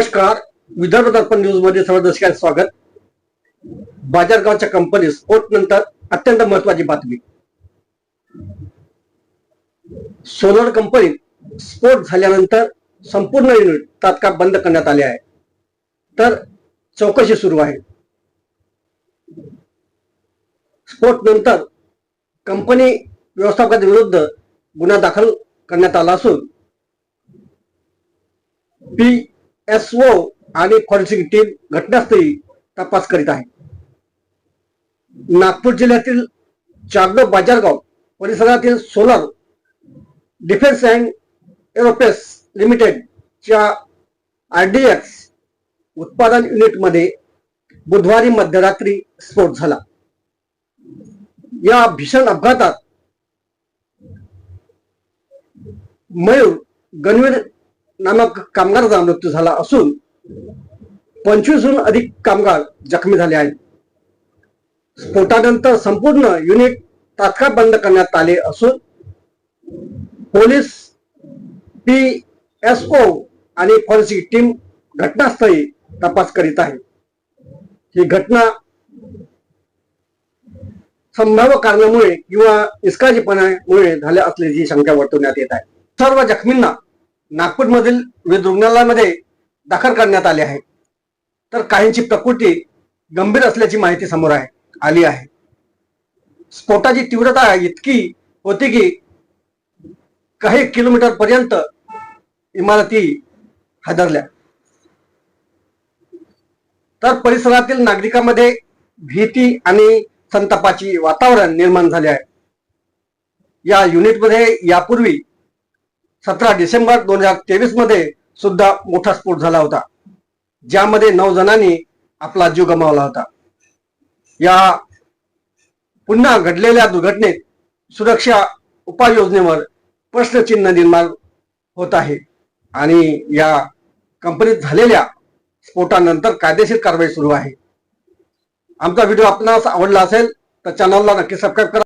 नमस्कार. विदर्भ दर्पण न्यूजमध्ये सर्व दर्शकांचं स्वागत. बाजारगावच्या कंपनी स्फोट नंतर अत्यंत महत्वाची बातमी. सोलर कंपनीत स्फोट झाल्यानंतर संपूर्ण युनिट तात्काळ बंद करण्यात आले आहे. तर चौकशी सुरू आहे. स्फोट नंतर कंपनी व्यवस्थापकाविरुद्ध गुन्हा दाखल करण्यात आला असून पी एस ओ आणि फॉरेन्सिक टीम घटनास्थळी तपास करीत आहे. नागपूर जिल्ह्यातील चारदो बाजारगाव परिसरातील सोलर डिफेन्स अँड एरोपेस लिमिटेडच्या आरडीएक्स उत्पादन युनिटमध्ये बुधवारी मध्यरात्री स्फोट झाला. या भीषण अपघातात मयूर गणवीर नामक कामगाराचा मृत्यू झाला असून पंचवीसहून अधिक कामगार जखमी झाले आहेत. स्फोटानंतर संपूर्ण युनिट तात्काळ बंद करण्यात आले असून पोलीस पी एस ओ आणि फॉरेन्सिक टीम घटनास्थळी तपास करीत आहे. ही घटना संभाव्य कारणामुळे किंवा निष्काळजीपणामुळे झाल्या असल्याची शंका वर्तवण्यात येत आहे. सर्व जखमींना नागपूरमधील विविध रुग्णालयामध्ये दाखल करण्यात आले आहे. तर काहींची प्रकृती गंभीर असल्याची माहिती समोर आहे आली आहे. स्फोटाची तीव्रता इतकी होती की काही किलोमीटर पर्यंत इमारती हादरल्या. तर परिसरातील नागरिकांमध्ये भीती आणि संतापाची वातावरण निर्माण झाले आहे. या युनिटमध्ये यापूर्वी सतरा डिसेंबर दोन हजार तेवीसमध्ये सुद्धा मोठा स्फोट झाला होता. ज्यामध्ये नऊ जणांनी आपला जीव गमावला होता. या पुन्हा घडलेल्या दुर्घटनेत सुरक्षा उपाययोजनेवर प्रश्नचिन्ह निर्माण होत आहे. आणि या कंपनीत झालेल्या स्फोटानंतर कायदेशीर कारवाई सुरू आहे. आमचा व्हिडिओ आपणास आवडला असेल तर चॅनलला नक्की सबस्क्राईब करा.